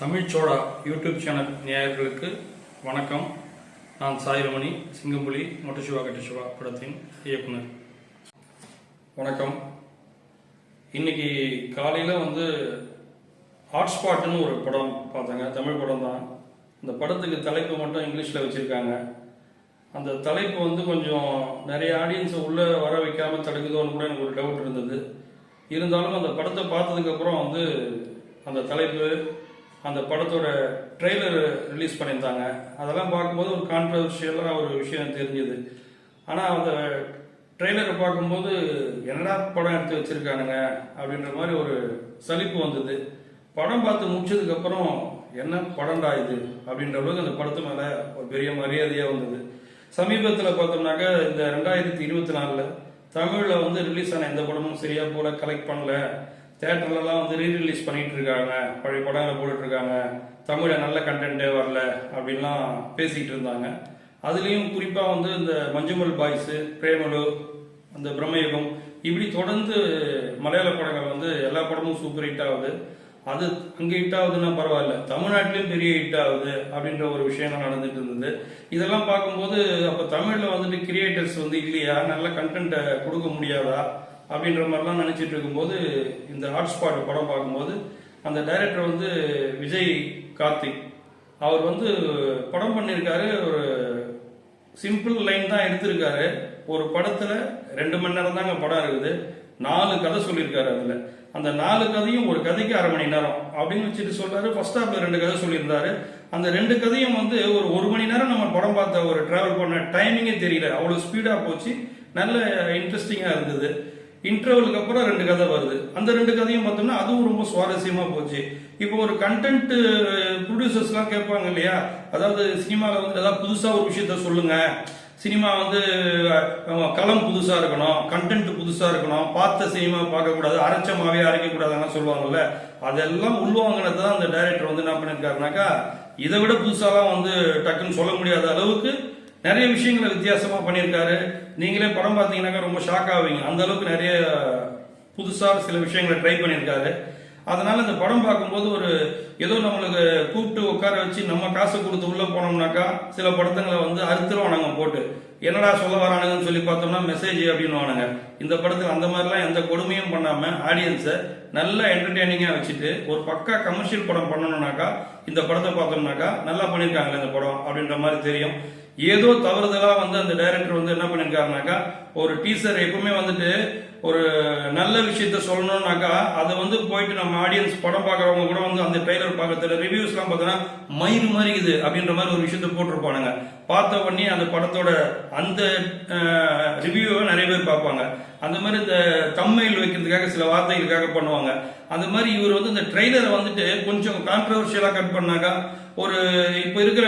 தமிழ்ச்சோடா YouTube channel நேயர்களுக்கு வணக்கம். நான் சாயிரமணி சிங்கம்புலி மொட்டசிவா கட்டிசிவா படத்தின் இயக்குனர். வணக்கம். இன்னைக்கு காலையில் வந்து ஹாட்ஸ்பாட்னு ஒரு படம் பார்த்தேங்க. தமிழ் படம் தான். இந்த படத்துக்கு தலைப்பு மட்டும் இங்கிலீஷில் வச்சுருக்காங்க. அந்த தலைப்பு வந்து கொஞ்சம் நிறைய ஆடியன்ஸை உள்ளே வர வைக்காமல் தடுக்குதோன்னு கூட எனக்கு ஒரு டவுட் இருந்தது. இருந்தாலும் அந்த படத்தை பார்த்ததுக்கப்புறம் வந்து அந்த தலைப்பு அந்த படத்தோட ட்ரெய்லர் ரிலீஸ் பண்ணியிருந்தாங்க. அதெல்லாம் பார்க்கும்போது ஒரு கான்ட்ரவர்ஷியலாக ஒரு விஷயம் தெரிஞ்சுது. ஆனால் அந்த ட்ரெய்லரை பார்க்கும்போது என்னடா படம் எடுத்து வச்சுருக்கானுங்க? அப்படின்ற மாதிரி ஒரு சலிப்பு வந்தது. படம் பார்த்து முடிச்சதுக்கப்புறம் என்ன படம்டா இது? அப்படின்ற அளவுக்கு அந்த படத்து மேலே ஒரு பெரிய மரியாதையாக வந்தது. சமீபத்தில் பார்த்தோம்னாக்க இந்த ரெண்டாயிரத்தி இருபத்தி நாலில் தமிழில் வந்து ரிலீஸ் ஆன எந்த படமும் சரியாக போல கலெக்ட் பண்ணல. தேட்டர்லலாம் வந்து ரீ ரிலீஸ் பண்ணிட்டு இருக்காங்க பழைய படங்களை போட்டுட்டு இருக்காங்க நல்ல கண்டென்ட்டே வரல அப்படின்லாம் பேசிக்கிட்டு இருந்தாங்க அதுலேயும் குறிப்பாக வந்து இந்த மஞ்சுமல் பாய்ஸு பிரேமலு அந்த பிரம்மயுகம் இப்படி தொடர்ந்து மலையாள படங்கள் வந்து எல்லா படமும் சூப்பர் ஹிட் ஆகுது. அது அங்கே ஹிட் ஆகுதுன்னா பரவாயில்ல. தமிழ்நாட்டிலையும் பெரிய ஹிட் ஆகுது அப்படின்ற ஒரு விஷயம் நடந்துட்டு இருந்தது இதெல்லாம் பார்க்கும்போது அப்போ தமிழில் வந்துட்டு கிரியேட்டர்ஸ் வந்து இல்லையா? நல்ல கண்டென்ட்டை கொடுக்க முடியாதா? அப்படின்ற மாதிரிலாம் நினச்சிட்டு இருக்கும்போது இந்த ஹாட்ஸ்பாட் படம் பார்க்கும்போது அந்த டைரக்டர் வந்து விஜய் கார்த்திக். அவர் வந்து படம் பண்ணியிருக்காரு ஒரு சிம்பிள் லைன் தான் எடுத்திருக்காரு. ஒரு படத்தில் ரெண்டு மணி நேரம் தாங்க படம் இருக்குது. நாலு கதை சொல்லியிருக்காரு அதில். அந்த நாலு கதையும் ஒரு கதைக்கு அரை மணி நேரம் அப்படின்னு வச்சுட்டு சொல்றாரு. ஃபர்ஸ்ட் ஹாஃப்ல ரெண்டு கதை சொல்லியிருந்தாரு. அந்த ரெண்டு கதையும் வந்து ஒரு ஒரு மணி நேரம் நம்ம படம் பார்த்த ஒரு டிராவல் பண்ண டைமிங்கே தெரியல. அவ்வளோ ஸ்பீடாக போச்சு. நல்ல இன்ட்ரெஸ்டிங்காக இருந்தது. இன்டர்வலுக்கு அப்புறம் ரெண்டு கதை வருது. அந்த ரெண்டு கதையும் பார்த்தோம்னா அதுவும் ரொம்ப சுவாரஸ்யமா போச்சு. இப்போ ஒரு கண்டென்ட் ப்ரொடியூசர்ஸ்லாம் கேட்பாங்க இல்லையா? அதாவது சினிமாவில் வந்து ஏதாவது புதுசாக ஒரு விஷயத்த சொல்லுங்க. சினிமா வந்து களம் புதுசாக இருக்கணும் கண்டென்ட் புதுசாக இருக்கணும் பார்த்த சினிமா பார்க்கக்கூடாது அரைச்சமாவே அரைக்கக்கூடாதுன்னு சொல்லுவாங்கல்ல அதெல்லாம் உள்வாங்கினது தான் அந்த டைரக்டர் வந்து என்ன பண்ணியிருக்காருனாக்கா இதை விட புதுசாலாம் வந்து டக்குன்னு சொல்ல முடியாத அளவுக்கு நிறைய விஷயங்களை வித்தியாசமாக பண்ணியிருக்காரு. நீங்களே படம் பார்த்தீங்கன்னாக்கா ரொம்ப ஷாக் ஆவீங்க. அந்த அளவுக்கு நிறைய புதுசாக சில விஷயங்களை ட்ரை பண்ணியிருக்காரு. அதனால இந்த படம் பார்க்கும்போது ஒரு ஏதோ நம்மளுக்கு கூப்பிட்டு உட்கார வச்சு நம்ம காசு கொடுத்து உள்ள போனோம்னாக்கா சில படத்துங்களை வந்து அறுத்துருவானுங்க போட்டு. என்னடா சொல்ல வரானுங்கன்னு சொல்லி பார்த்தோம்னா மெசேஜ் அப்படின்னுவானுங்க. இந்த படத்துல அந்த மாதிரிலாம் எந்த கொடுமையும் பண்ணாம ஆடியன்ஸை நல்ல என்டர்டெய்னிங்காக வச்சுட்டு ஒரு பக்கா கமர்ஷியல் படம் பண்ணணும்னாக்கா இந்த படத்தை பார்த்தோம்னாக்கா நல்லா பண்ணியிருக்காங்களே இந்த படம் அப்படின்ற மாதிரி தெரியும். ஏதோ தவறுதலா வந்து அந்த டைரக்டர் வந்து என்ன பண்ணிருக்காருனாக்கா ஒரு டீசர் எப்பவுமே வந்துட்டு ஒரு நல்ல விஷயத்த சொல்லணும்னாக்கா அதை வந்து போயிட்டு நம்ம ஆடியன்ஸ் படம் பார்க்கறவங்க கூட வந்து அந்த ட்ரெய்லர் பார்க்கறதுல ரிவ்யூஸ்லாம் பார்த்தோன்னா மயிறு மாதிரி இது அப்படின்ற மாதிரி ஒரு விஷயத்த போட்டிருப்பானுங்க. பார்த்த உடனே அந்த படத்தோட அந்த ரிவ்யூவை நிறைய பேர் பார்ப்பாங்க. அந்த மாதிரி இந்த தம்மையில் வைக்கிறதுக்காக சில வார்த்தைகளுக்காக பண்ணுவாங்க. அந்த மாதிரி இவர் வந்து இந்த ட்ரெய்லரை வந்துட்டு கொஞ்சம் கான்ட்ரவர்ஷியலாக கட் பண்ணாக்கா ஒரு இப்போ இருக்கிற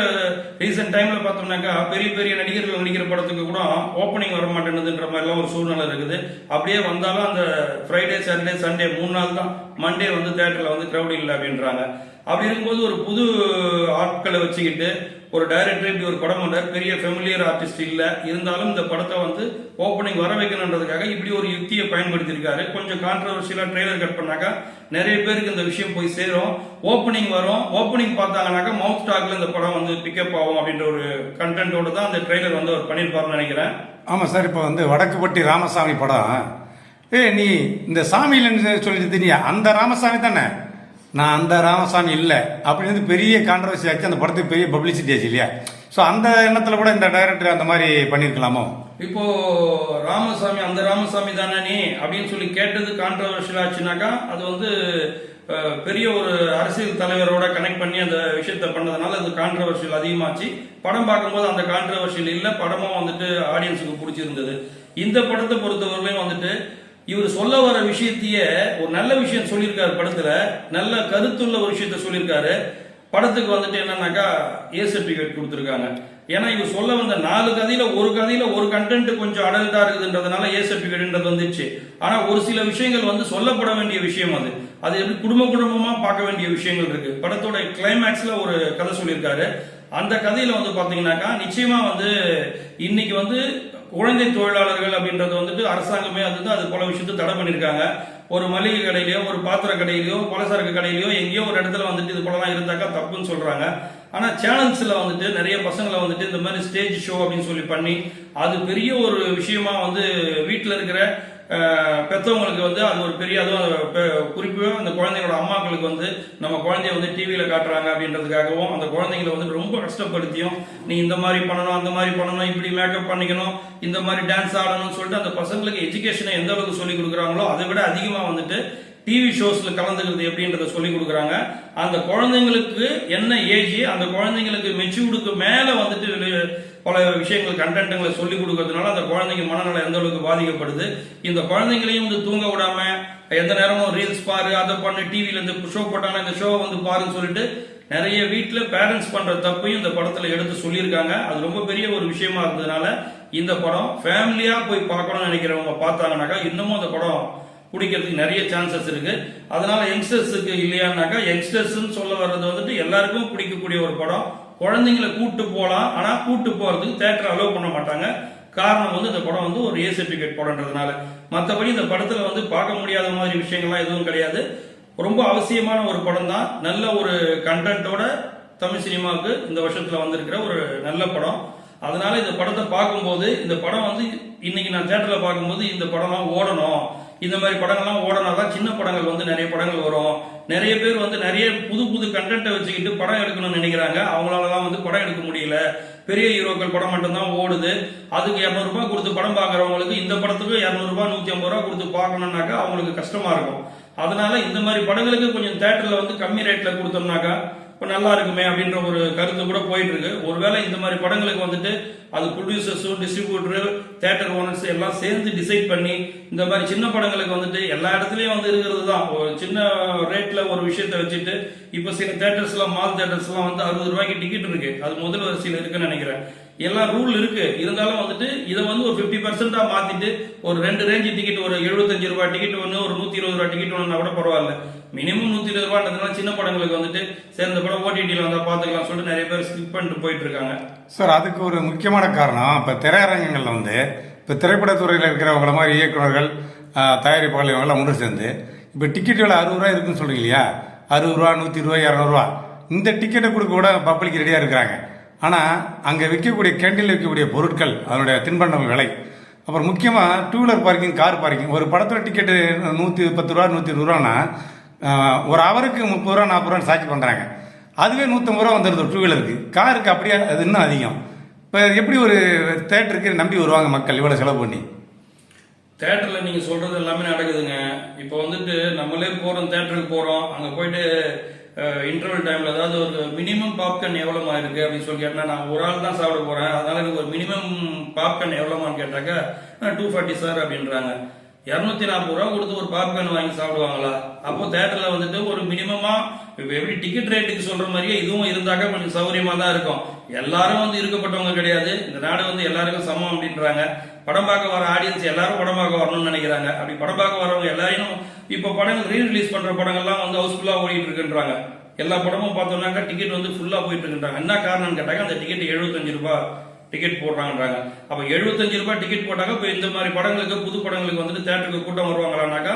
ரீசெண்ட் டைமில் பார்த்தோம்னாக்கா பெரிய பெரிய நடிகர்கள் நடிக்கிற படத்துக்கு கூட ஓப்பனிங் வர மாட்டேங்குதுன்ற மாதிரிலாம் ஒரு சூழ்நிலை இருக்குது. அப்படியே வந்தாலும் அந்த ஃப்ரைடே சாட்டர்டே சண்டே மூணு நாள் தான் மண்டே வந்து தேட்டரில் வந்து க்ரௌட் இல்லை அப்படின்றாங்க. அப்படி இருக்கும்போது ஒரு புது ஆட்களை வச்சுக்கிட்டு ஒரு டைரக்டர் இப்படி ஒரு படம் பண்றாரு. பெரிய ஃபெமிலியர் ஆர்டிஸ்ட் இல்லை. இருந்தாலும் இந்த படத்தை வந்து ஓப்பனிங் வர வைக்கணுன்றதுக்காக இப்படி ஒரு யுக்தியை பயன்படுத்தியிருக்காரு. கொஞ்சம் கான்ட்ரவர்ஷியலா ட்ரெய்லர் கட் பண்ணாக்கா நிறைய பேருக்கு இந்த விஷயம் போய் சேரும். ஓப்பனிங் வரும். ஓப்பனிங் பார்த்தாங்கனாக்கா மவுத் டாக்ல இந்த படம் வந்து பிக்கப் ஆகும் அப்படின்ற ஒரு கண்டென்ட்டோட தான் அந்த ட்ரெய்லர் வந்து அவர் பண்ணியிருப்பார்னு நினைக்கிறேன். ஆமாம் சார் இப்போ வந்து வடக்குப்பட்டி ராமசாமி படம். ஏ நீ இந்த சாமியில் சொல்லிட்டு நீ அந்த ராமசாமி தானே? நான் அந்த ராமசாமி இல்லை அப்படின்னு வந்து பெரிய கான்ட்ரவர்சி ஆச்சு. அந்த படத்துக்கு பெரிய பப்ளிசிட்டி ஆச்சு இல்லையா? ஸோ அந்த எண்ணத்தில் கூட இந்த டைரக்டர் அந்த மாதிரி பண்ணியிருக்கலாமோ இப்போ ராமசாமி அந்த ராமசாமி தானே நீ? அப்படின்னு சொல்லி கேட்டது கான்ட்ரவர்ஷியல் ஆச்சுனாக்கா அது வந்து பெரிய ஒரு அரசியல் தலைவரோட கனெக்ட் பண்ணி அந்த விஷயத்த பண்ணதுனால அது கான்ட்ரவர்ஷியல் அதிகமாச்சு. படம் பார்க்கும்போது அந்த கான்ட்ரவர்ஷியல் இல்லை. படமும் வந்துட்டு ஆடியன்ஸுக்கு பிடிச்சிருந்தது. இந்த படத்தை பொறுத்தவரையிலையும் வந்துட்டு இவர் சொல்ல வர விஷயத்தையே ஒரு நல்ல விஷயம் சொல்லியிருக்காரு படத்துல. நல்ல கருத்துள்ள ஒரு விஷயத்த சொல்லியிருக்காரு. படத்துக்கு வந்துட்டு என்னன்னாக்கா ஏ சர்டிபிகேட் கொடுத்துருக்காங்க. ஏன்னா இவர் சொல்ல வந்த நாலு கதையில ஒரு கதையில ஒரு கண்டென்ட் கொஞ்சம் அடல்ட்டா இருக்குதுன்றதுனால ஏ சர்டிபிகேட்ன்றது வந்துச்சு. ஆனா ஒரு சில விஷயங்கள் வந்து சொல்லப்பட வேண்டிய விஷயம் அது. அது எப்படி குடும்ப குடும்பமா பார்க்க வேண்டிய விஷயங்கள் இருக்கு. படத்தோட கிளைமேக்ஸ்ல ஒரு கதை சொல்லியிருக்காரு. அந்த கதையில வந்து பாத்தீங்கன்னாக்கா நிச்சயமா வந்து இன்னைக்கு வந்து குழந்தை தொழிலாளர்கள் அப்படின்றது வந்துட்டு அரசாங்கமே அது அது பல விஷயத்தை தடை பண்ணியிருக்காங்க. ஒரு மளிகை கடையிலையோ ஒரு பாத்திர கடையிலையோ பலசரக்கு கடையிலையோ எங்கேயோ ஒரு இடத்துல வந்துட்டு இது போலலாம் இருந்தாக்கா தப்புன்னு சொல்றாங்க. ஆனால் சேனல்ஸில் வந்துட்டு நிறைய பசங்களை வந்துட்டு இந்த மாதிரி ஸ்டேஜ் ஷோ அப்படின்னு சொல்லி பண்ணி அது பெரிய ஒரு விஷயமா வந்து வீட்டில் இருக்கிற பெற்றவங்களுக்கு வந்து அது ஒரு பெரிய அதுவும் பெ- அந்த குழந்தைங்களோட அம்மாக்களுக்கு வந்து நம்ம குழந்தைய வந்து டிவியில் காட்டுறாங்க அப்படின்றதுக்காகவும் அந்த குழந்தைங்களை வந்து ரொம்ப கஷ்டப்படுத்தியும் நீ இந்த மாதிரி பண்ணணும் அந்த மாதிரி பண்ணணும் இப்படி மேக்கப் பண்ணிக்கணும் இந்த மாதிரி டான்ஸ் ஆடணும்னு சொல்லிட்டு அந்த பசங்களுக்கு எஜுகேஷனை எந்த அளவுக்கு சொல்லிக் கொடுக்குறாங்களோ அதை விட அதிகமாக வந்துட்டு டிவி ஷோஸில் கலந்துக்கிறது எப்படின்றத சொல்லி கொடுக்குறாங்க. அந்த குழந்தைங்களுக்கு என்ன ஏஜ் அந்த குழந்தைங்களுக்கு மெச்சூர்டுக்கு மேலே வந்துட்டு பல விஷயங்கள் கண்டென்ட்டுங்களை சொல்லிக் கொடுக்கறதுனால அந்த குழந்தைங்க மனநலம் எந்த அளவுக்கு பாதிக்கப்படுது? இந்த குழந்தைங்களையும் வந்து தூங்க விடாம எந்த நேரமும் ரீல்ஸ் பாரு அதை பண்ணு டிவியில இந்த ஷோ போட்டாங்க இந்த ஷோ வந்து பாருன்னு சொல்லிட்டு நிறைய வீட்டில் பேரண்ட்ஸ் பண்ற தப்பையும் இந்த படத்துல எடுத்து சொல்லியிருக்காங்க. அது ரொம்ப பெரிய ஒரு விஷயமா இருந்ததுனால இந்த படம் ஃபேமிலியா போய் பார்க்கணும்னு நினைக்கிறவங்க பார்த்தாங்கனாக்கா இன்னமும் அந்த படம் பிடிக்கிறதுக்கு நிறைய சான்சஸ் இருக்கு. அதனால யங்ஸ்டர்ஸுக்கு இல்லையானாக்கா யங்ஸ்டர்ஸ் சொல்ல வர்றது வந்துட்டு எல்லாருக்கும் பிடிக்கக்கூடிய ஒரு படம். குழந்தைங்களை கூட்டு போகலாம் ஆனால் கூட்டு போகிறதுக்கு தேட்டர் அலோவ் பண்ண மாட்டாங்க. காரணம் வந்து இந்த படம் வந்து ஒரு ஏ படன்றதுனால படம்ன்றதுனால. மற்றபடி இந்த படத்தில் வந்து பார்க்க முடியாத மாதிரி விஷயங்கள்லாம் எதுவும் கிடையாது. ரொம்ப அவசியமான ஒரு படம் தான் நல்ல ஒரு கண்டென்ட்டோட தமிழ் சினிமாவுக்கு இந்த வருஷத்தில் வந்திருக்கிற ஒரு நல்ல படம். அதனால இந்த படத்தை பார்க்கும்போது இந்த படம் வந்து இன்னைக்கு நான் தேட்டரில் பார்க்கும்போது இந்த படம்லாம் ஓடணும். இந்த மாதிரி படங்கள்லாம் ஓடனா தான் சின்ன படங்கள் வந்து நிறைய படங்கள் வரும். நிறைய பேர் வந்து நிறைய புது புது கண்டென்ட்டை வச்சுக்கிட்டு படம் எடுக்கணும்னு நினைக்கிறாங்க. அவங்களாலலாம் வந்து படம் எடுக்க முடியல. பெரிய ஹீரோக்கள் படம் மட்டும்தான் ஓடுது. அதுக்கு இரநூறுபா கொடுத்து படம் பார்க்குறவங்களுக்கு இந்த படத்துக்கு இரநூறுபா நூற்றி ஐம்பது ரூபா கொடுத்து பார்க்கணுன்னாக்கா அவங்களுக்கு கஷ்டமாக இருக்கும். அதனால இந்த மாதிரி படங்களுக்கு கொஞ்சம் தேட்டரில் வந்து கம்மி ரேட்டில் கொடுத்தோம்னாக்கா இப்போ நல்லா இருக்குமே அப்படின்ற ஒரு கருத்து கூட போயிட்டு இருக்கு ஒருவேளை இந்த மாதிரி படங்களுக்கு வந்துட்டு அது ப்ரொடியூசர்ஸும் டிஸ்ட்ரிபியூட்டர் தேட்டர் ஓனர்ஸ் எல்லாம் சேர்ந்து டிசைட் பண்ணி இந்த மாதிரி சின்ன படங்களுக்கு வந்துட்டு எல்லா இடத்துலையும் வந்து இருக்கிறது தான் ஒரு சின்ன ரேட்ல ஒரு விஷயத்தை வச்சுட்டு இப்போ சில தேட்டர்ஸ்லாம் மால் தேட்டர்ஸ்லாம் வந்து அறுபது ரூபாய்க்கு டிக்கெட் இருக்கு. அது முதல் வரிசையில் இருக்குன்னு நினைக்கிறேன். எல்லாம் ரூல் இருக்கு. இருந்தாலும் வந்துட்டு இதை வந்து ஒரு ஃபிஃப்டி பர்சன்டா மாத்திட்டு ஒரு ரெண்டு ரேஞ்சு டிக்கெட் ஒரு எழுபத்தஞ்சு ரூபாய் டிக்கெட் ஒன்று ஒரு நூத்தி இருபது ரூபாய் டிக்கெட் ஒன்றுனா கூட பரவாயில்ல. மினிமம் நூத்தி இருபது ரூபான்றதுனால சின்ன படங்களுக்கு வந்துட்டு சேர்ந்த படம் ஓடிடியில் வந்தால் பார்த்துக்கலாம் சொல்லிட்டு நிறைய பேர் ஸ்கிப் பண்ணிட்டு போயிட்டு இருக்காங்க. சார் அதுக்கு ஒரு முக்கியமான காரணம். இப்போ திரையரங்கங்களில் வந்து இப்போ திரைப்படத்துறையில் இருக்கிறவங்கள மாதிரி இயக்குநர்கள் தயாரிப்பாளர் இவங்கெல்லாம் ஒன்று சேர்ந்து இப்போ டிக்கெட் விலை அறுபது ரூபா இருக்குன்னு சொல்றீங்க இல்லையா? அறுபது ரூபா நூற்றி ரூபா இரநூறுவா. இந்த டிக்கெட்டை கொடுக்க கூட பப்ளிக் ரெடியாக இருக்கிறாங்க. ஆனால் அங்கே விற்கக்கூடிய கேண்டீனில் விற்கக்கூடிய பொருட்கள் அதனுடைய தின்பண்டம் விலை. அப்புறம் முக்கியமாக two wheeler parking car parking ஒரு படத்தில் டிக்கெட்டு நூற்றி பத்து ரூபா நூற்றி இருபது ரூபான்னா ஒரு அவருக்கு முப்பது ரூபா நாற்பது ரூபா சார்ஜ் பண்ணுறாங்க அதுவே நூற்றம்பது ரூபா வந்துடுது டூ வீலருக்கு காருக்கு அப்படியே அது இன்னும் அதிகம். இப்போ எப்படி ஒரு தேட்டருக்கு நம்பி வருவாங்க மக்கள் இவ்வளோ செலவு பண்ணி? தேட்டரில் நீங்கள் சொல்கிறது எல்லாமே நடக்குதுங்க. இப்போ வந்துட்டு நம்மளே போகிறோம் தேட்டருக்கு போகிறோம் அங்கே போயிட்டு இன்டர்வல் டைமில் அதாவது ஒரு மினிமம் பாப்கார்ன் எவ்வளோமா இருக்குது அப்படின்னு சொல்லி கேட்டால் நான் ஒரு ஆள் தான் சாப்பிட போகிறேன் அதனால எனக்கு ஒரு மினிமம் பாப்கார்ன் எவ்வளோமான்னு கேட்டாக்கா டூ ஃபார்ட்டி சார் அப்படின்றாங்க. இரநூத்தி நாற்பது ரூபா கொடுத்து ஒரு பாப்கார்ன் வாங்கி சாப்பிடுவாங்களா? அப்போ தேட்டரில் வந்துட்டு ஒரு மினிமமா இப்போ எப்படி டிக்கெட் ரேட்டுக்கு சொல்ற மாதிரியே இதுவும் இருந்தாக்கா கொஞ்சம் சௌகரியமா தான் இருக்கும். எல்லாரும் வந்து இருக்கப்பட்டவங்க கிடையாது. இந்த நாடு வந்து எல்லாருக்கும் சமம் அப்படின்றாங்க. படம் பார்க்க வர ஆடியன்ஸ் எல்லாரும் படம் பார்க்க வரணும்னு நினைக்கிறாங்க. அப்படி படம் பார்க்க வரவங்க எல்லாரையும் இப்போ படங்கள் ரீ ரிலீஸ் பண்ற படங்கள்லாம் வந்து ஹவுஸ்ஃபுல்லா ஓடிட்டு இருக்குன்றாங்க எல்லா படமும் பார்த்தோம்னாக்கா டிக்கெட் வந்து ஃபுல்லா போயிட்டு இருக்குன்றாங்க என்ன காரணம்னு கேட்டாங்க அந்த டிக்கெட் எழுபத்தஞ்சு ரூபாய் டிக்கெட் போடுறாங்கன்றாங்க. அப்ப எழுபத்தஞ்சு ரூபாய் டிக்கெட் போட்டாங்க இப்போ இந்த மாதிரி படங்களுக்கு புது படங்களுக்கு வந்துட்டு தேட்டருக்கு கூட்டம் வருவாங்களானாக்கா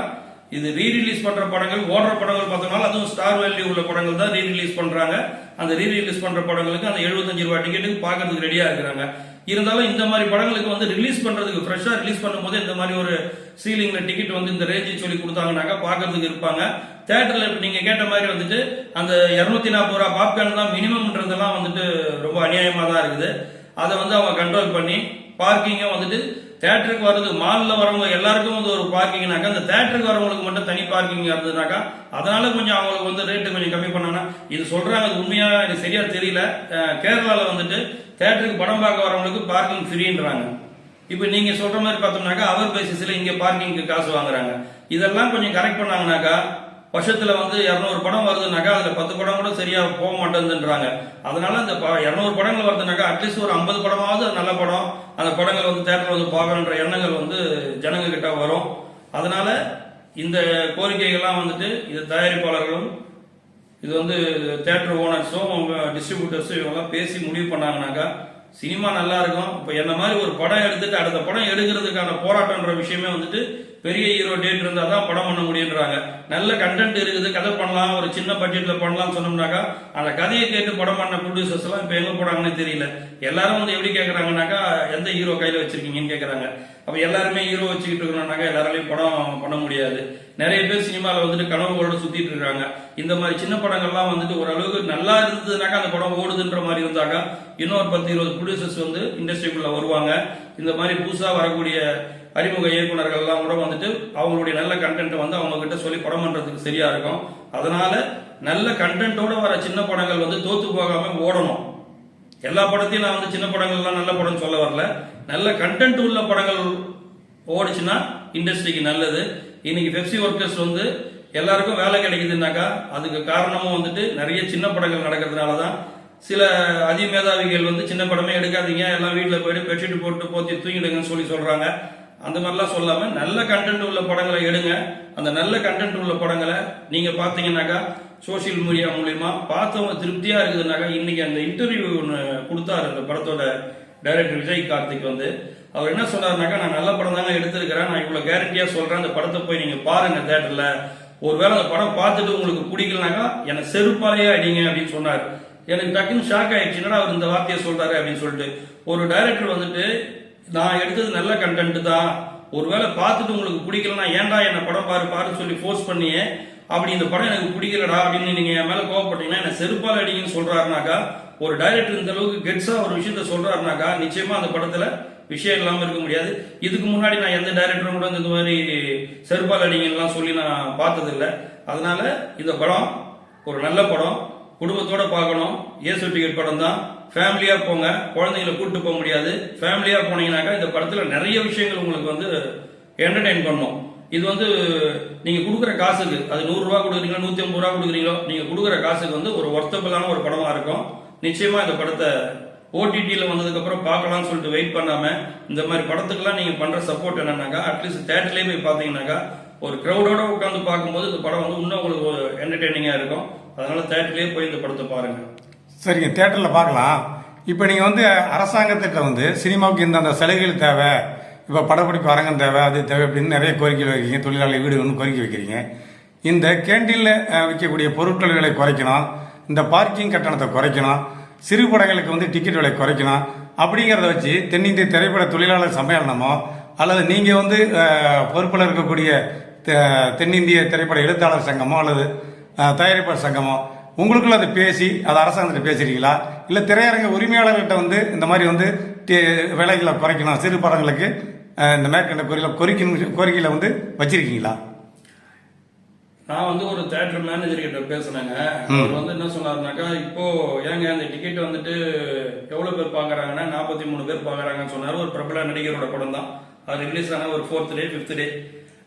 இது ரீ ரிலீஸ் பண்ற படங்கள் ஓடுற படங்கள் பார்த்தோம்னால அதுவும் ஸ்டார் வேல்யூ உள்ள படங்கள் தான் ரீ ரிலீஸ் பண்றாங்க. அந்த ரீ ரிலீஸ் பண்ற படங்களுக்கு அந்த எழுபத்தஞ்சு ரூபாய் டிக்கெட்டுக்கு பார்க்கறதுக்கு ரெடியா இருக்கிறாங்க. இருந்தாலும் இந்த மாதிரி படங்களுக்கு வந்து ரிலீஸ் பண்றதுக்கு ஃப்ரெஷ்ஷா ரிலீஸ் பண்ணும்போது இந்த மாதிரி ஒரு சீலிங்ல டிக்கெட் வந்து இந்த ரேஞ்சு சொல்லி கொடுத்தாங்கனாக்கா பார்க்கறதுக்கு இருப்பாங்க. தேட்டர்ல இப்ப நீங்க கேட்ட மாதிரி வந்துட்டு அந்த இருநூத்தி நாற்பது ரூபா பாப்கார்ன் தான் மினிமம்ன்றதெல்லாம் வந்துட்டு ரொம்ப அநியாயமா தான் இருக்குது. அதை வந்து அவங்க கண்ட்ரோல் பண்ணி பார்க்கிங்கும் வந்துட்டு தேட்டருக்கு வர்றது மாலில் வரவங்க எல்லாருக்கும் வந்து ஒரு பார்க்கிங்னாக்கா அந்த தேட்டருக்கு வரவங்களுக்கு மட்டும் தனி பார்க்கிங் இருந்ததுனாக்கா அதனால கொஞ்சம் அவங்களுக்கு வந்து ரேட்டு கொஞ்சம் கம்மி பண்ணாங்கன்னா இது சொல்றாங்க அது உண்மையாக எனக்கு சரியா தெரியல. கேரளாவில் வந்துட்டு தேட்டருக்கு படம் பார்க்க வரவங்களுக்கு பார்க்கிங் ஃப்ரீன்றாங்க இப்போ நீங்க சொல்ற மாதிரி பார்த்தோம்னாக்கா அவர் பேசிஸ்ல இங்க பார்க்கிங்க்கு காசு வாங்குறாங்க. இதெல்லாம் கொஞ்சம் கரெக்ட் பண்ணாங்கனாக்கா வருஷத்துல வந்து இரநூறு படம் வருதுனாக்கா அதுல பத்து படம் கூட சரியா போக மாட்டேங்குதுன்றாங்க. அதனால அந்த இரநூறு படங்கள் வருதுனாக்கா அட்லீஸ்ட் ஒரு ஐம்பது படமாவது நல்ல படம். அந்த படங்கள் வந்து தேட்டர் வந்து பார்க்கணுன்ற எண்ணங்கள் வந்து ஜனங்க கிட்ட வரும். அதனால இந்த கோரிக்கைகள்லாம் வந்துட்டு இது தயாரிப்பாளர்களும் இது வந்து தேட்டர் ஓனர்ஸும் டிஸ்ட்ரிபியூட்டர்ஸும் இவங்கெல்லாம் பேசி முடிவு பண்ணாங்கனாக்கா சினிமா நல்லா இருக்கும். இப்போ என்ன மாதிரி ஒரு படம் எடுத்துட்டு அடுத்த படம் எடுக்கிறதுக்கான போராட்டம்ன்ற விஷயமே வந்துட்டு பெரிய ஹீரோ டேட் இருந்தால் தான் படம் பண்ண முடியுன்றாங்க நல்ல கண்டென்ட் இருக்குது கதை பண்ணலாம் ஒரு சின்ன பட்ஜெட்டில் பண்ணலாம்னு சொன்னோம்னாக்கா அந்த கதையை கேட்டு படம் பண்ண ப்ரொடியூசர்ஸ் எல்லாம் எங்கே எங்க தெரியல. எல்லாரும் வந்து எப்படி கேட்குறாங்கனாக்கா எந்த ஹீரோ கையில் வச்சிருக்கீங்கன்னு கேட்குறாங்க அப்ப எல்லாருமே ஹீரோ வச்சுக்கிட்டு இருக்கணும்னாக்கா எல்லாராலையும் படம் பண்ண முடியாது. நிறைய பேர் சினிமாவில் வந்துட்டு கனவுகளோட சுத்திட்டு இருக்காங்க. இந்த மாதிரி சின்ன படங்கள்லாம் வந்துட்டு ஓரளவுக்கு நல்லா இருந்ததுனாக்கா அந்த படம் ஓடுதுன்ற மாதிரி இருந்தாக்கா இன்னொரு பத்து இருபது ப்ரொடியூசர்ஸ் வந்து இண்டஸ்ட்ரிக்குள்ள வருவாங்க. இந்த மாதிரி புதுசாக வரக்கூடிய அறிமுக இயக்குநர்கள்லாம் கூட வந்துட்டு அவங்களுடைய நல்ல கண்டென்ட்டை வந்து அவங்க கிட்ட சொல்லி படம் பண்றதுக்கு சரியா இருக்கும். அதனால நல்ல கண்டென்ட்டோட வர சின்ன படங்கள் வந்து தோத்து போகாம ஓடணும். எல்லா படத்தையும் நான் வந்து சின்ன படங்கள்லாம் நல்ல படம் சொல்ல வரல. நல்ல கண்டென்ட் உள்ள படங்கள் ஓடிச்சுன்னா இண்டஸ்ட்ரிக்கு நல்லது. இன்னைக்கு பெப்சி ஒர்க்கர்ஸ் வந்து எல்லாருக்கும் வேலை கிடைக்குதுனாக்கா அதுக்கு காரணமும் வந்துட்டு நிறைய சின்ன படங்கள் நடக்கிறதுனால தான் சில அதிமேதாவிகள் வந்து சின்ன படமே எடுக்காதீங்க எல்லாம் வீட்டில் போயிட்டு பெட்ஷீட் போட்டு போத்தி தூங்கிடுங்கன்னு சொல்லி சொல்கிறாங்க அந்த மாதிரிலாம் சொல்லாமல் நல்ல கண்டென்ட் உள்ள படங்களை எடுங்க. அந்த நல்ல கண்டென்ட் உள்ள படங்களை நீங்கள் பார்த்தீங்கன்னாக்கா சோஷியல் மீடியா மூலயமா பார்த்தவங்க திருப்தியா இருக்குதுனாக்கா இன்னைக்கு அந்த இன்டர்வியூ ஒன்று கொடுத்தாரு அந்த படத்தோட டைரக்டர் விஜய் கார்த்திக் வந்து. அவர் என்ன சொன்னாருனாக்கா நான் நல்ல படம் தாங்க எடுத்திருக்கிறேன். நான் இவ்வளவு கேரண்டியா சொல்றேன். அந்த படத்தை போய் நீங்க பாருங்க தேட்டர்ல ஒருவேளை அந்த படம் பார்த்துட்டு உங்களுக்கு பிடிக்கலனாக்கா என்னை செருப்பாலையே அடிங்க அப்படின்னு சொன்னார். எனக்கு டக்குன்னு ஷாக் ஆயிடுச்சு. என்னடா அவர் இந்த வார்த்தையை சொல்றாரு? அப்படின்னு சொல்லிட்டு. ஒரு டைரக்டர் வந்துட்டு நான் எடுத்தது நல்ல கண்டென்ட் தான். ஒருவேளை பார்த்துட்டு உங்களுக்கு பிடிக்கலனா ஏன்டா என்ன படம் பாரு பாருன்னு சொல்லி ஃபோர்ஸ் பண்ணியே அப்படி இந்த படம் எனக்கு பிடிக்கலடா அப்படின்னு நீங்க என் மேல கோவப்பட்டீங்கன்னா என்ன செருப்பால் அடிங்கன்னு சொல்றாருனாக்கா ஒரு டைரக்டர் இந்த அளவுக்கு கெட்ஸா ஒரு விஷயத்த சொல்றாருனாக்கா நிச்சயமா அந்த படத்துல விஷயம் இல்லாமல் இருக்க முடியாது. இதுக்கு முன்னாடி நான் எந்த டைரக்டரும் கூட இந்த மாதிரி செருப்பால் அடிங்கலாம் சொல்லி நான் பார்த்தது இல்ல அதனால இந்த படம் ஒரு நல்ல படம். குடும்பத்தோட பார்க்கணும். ஏ சர்டிஃபிகேட் படம் தான். ஃபேமிலியாக போங்க. குழந்தைங்களை கூப்பிட்டு போக முடியாது. ஃபேமிலியாக போனீங்கன்னாக்கா இந்த படத்தில் நிறைய விஷயங்கள் உங்களுக்கு வந்து என்டர்டெயின் பண்ணும். இது வந்து நீங்க கொடுக்குற காசுக்கு அது நூறுரூவா கொடுக்குறீங்களோ நூத்தி ஐம்பது ரூபா கொடுக்குறீங்களோ நீங்க கொடுக்குற காசுக்கு வந்து ஒரு ஒர்த்தபிளான ஒரு படமா இருக்கும். நிச்சயமா இந்த படத்தை ஓடிடியில் வந்ததுக்கு அப்புறம் பார்க்கலாம்னு சொல்லிட்டு வெயிட் பண்ணாம இந்த மாதிரி படத்துக்கெல்லாம் நீங்க பண்ற சப்போர்ட் என்னன்னாக்கா அட்லீஸ்ட் தேட்டர்லயே போய் பாத்தீங்கன்னாக்கா ஒரு க்ரௌடோட உட்காந்து பார்க்கும்போது இந்த படம் வந்து இன்னும் உங்களுக்கு ஒரு என்டர்டைனிங்கா இருக்கும். அதனால தேட்டர்லயே போய் இந்த படத்தை பாருங்க. சரிங்க தேட்டரில் பார்க்கலாம். இப்போ நீங்கள் வந்து அரசாங்கத்திட்ட வந்து சினிமாவுக்கு இந்தந்த சலுகைகள் தேவை. இப்போ படப்பிடிப்பு அரங்கம் தேவை அது தேவை அப்படின்னு நிறைய கோரிக்கை வைக்கிறீங்க. தொழிலாளர் வீடு ஒன்று கோரிக்கை வைக்கிறீங்க. இந்த கேண்டீனில் விற்கக்கூடிய பொருட்கள் விலை குறைக்கணும் இந்த பார்க்கிங் கட்டணத்தை குறைக்கணும் சிறு படங்களுக்கு வந்து டிக்கெட் விலை குறைக்கணும் அப்படிங்கிறத வச்சு தென்னிந்திய திரைப்பட தொழிலாளர் சம்மேளனமோ அல்லது நீங்கள் வந்து பொறுப்பில் இருக்கக்கூடிய தெ- தென்னிந்திய திரைப்பட எழுத்தாளர் சங்கமோ அல்லது தயாரிப்பாளர் சங்கமோ உங்களுக்குள்ள அதை பேசி அதை அரசாங்கத்திட்ட பேசுறீங்களா? இல்லை திரையரங்க உரிமையாளர்கிட்ட வந்து இந்த மாதிரி வந்து டி- விலைகளை குறைக்கணும் சிறு படங்களுக்கு இந்த மேற்கண்ட கோரிக்கை கோரிக்கை கோரிக்கையில் வந்து வச்சிருக்கீங்களா? நான் வந்து ஒரு தேட்டர் மேனேஜர் கிட்ட பேசினேங்க. அவர் வந்து என்ன சொன்னாருனாக்கா இப்போ ஏங்க இந்த டிக்கெட் வந்துட்டு எவ்வளவு பேர் பாக்குறாங்கன்னா நாற்பத்தி மூணு பேர் பாக்குறாங்கன்னு சொன்னாரு. ஒரு பிரபல நடிகரோட படம் தான். அது ரிலீஸ் ஆன ஒரு ஃபோர்த் டே ஃபிஃப்த் டே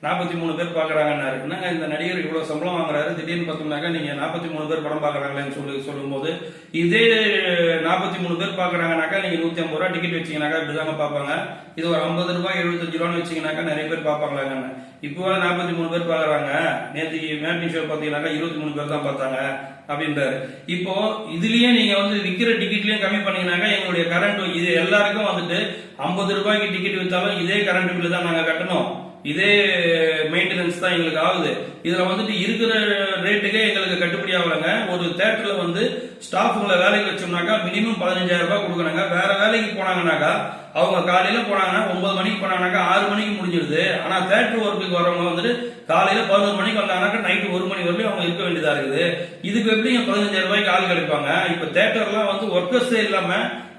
நாற்பத்தி மூணு பேர் பாக்குறாங்கன்னாரு என்னங்க இந்த நடிகர் இவ்வளவு சம்பளம் வாங்குறாரு? திடீர்னு பார்த்தோம்னாக்கா நீங்க நாற்பத்தி மூணு பேர் படம் பாக்குறாங்களேன்னு சொல்லி சொல்லும்போது இதே நாற்பத்தி மூணு பேர் பாக்குறாங்கனாக்கா நீங்க நூத்தி ஐம்பது ரூபா டிக்கெட் வச்சீங்கன்னாக்கா இப்படிதாங்க பார்ப்பாங்க. இது ஒரு ஐம்பது ரூபாய் எழுபத்தஞ்சு ரூபான்னு வச்சீங்கன்னாக்கா நிறைய பேர் பார்ப்பாங்களாங்க இப்போ நாற்பத்தி மூணு பேர் பாக்குறாங்க நேற்றுக்கு மேட்னி ஷோ பார்த்தீங்கன்னாக்கா இருபத்தி மூணு பேர் தான் பார்த்தாங்க அப்படின்றாரு. இப்போ இதுலயே நீங்க வந்து விற்கிற டிக்கெட்லயும் கம்மி பண்ணீங்கன்னாக்கா எங்களுடைய கரண்ட் இது எல்லாருக்கும் வந்துட்டு ஐம்பது ரூபாய்க்கு டிக்கெட் வித்தாலும் இதே கரண்ட் பில்லு தான் நாங்க கட்டணும். இதே மெயின்டெனன்ஸ் தான் எங்களுக்கு ஆகுது. இதுல வந்துட்டு இருக்கிற ரேட்டுக்கே எங்களுக்கு கட்டுப்படி ஆகலைங்க. ஒரு தேட்டர்ல வந்து ஸ்டாஃபுங்களை வேலைக்கு வச்சோம்னாக்கா மினிமம் பதினஞ்சாயிரம் ரூபாய் கொடுக்கணுங்க. வேற வேலைக்கு போனாங்கன்னாக்கா அவங்க காலையில போனாங்கன்னா ஒன்பது மணிக்கு போனாங்கனாக்கா ஆறு மணிக்கு முடிஞ்சிருது. ஆனா தேட்டர் ஒர்க்குக்கு வரவங்க வந்துட்டு காலையில பதினோரு மணிக்கு வந்தாங்கன்னாக்கா நைட்டு ஒரு மணி வரையும் அவங்க இருக்க வேண்டியதா இருக்குது. இதுக்கு எப்படிங்க பதினஞ்சாயிரம் ரூபாய்க்கு ஆள் கிடைப்பாங்க? இப்ப தேட்டர்லாம் வந்து ஒர்க்கர்ஸே இல்லாம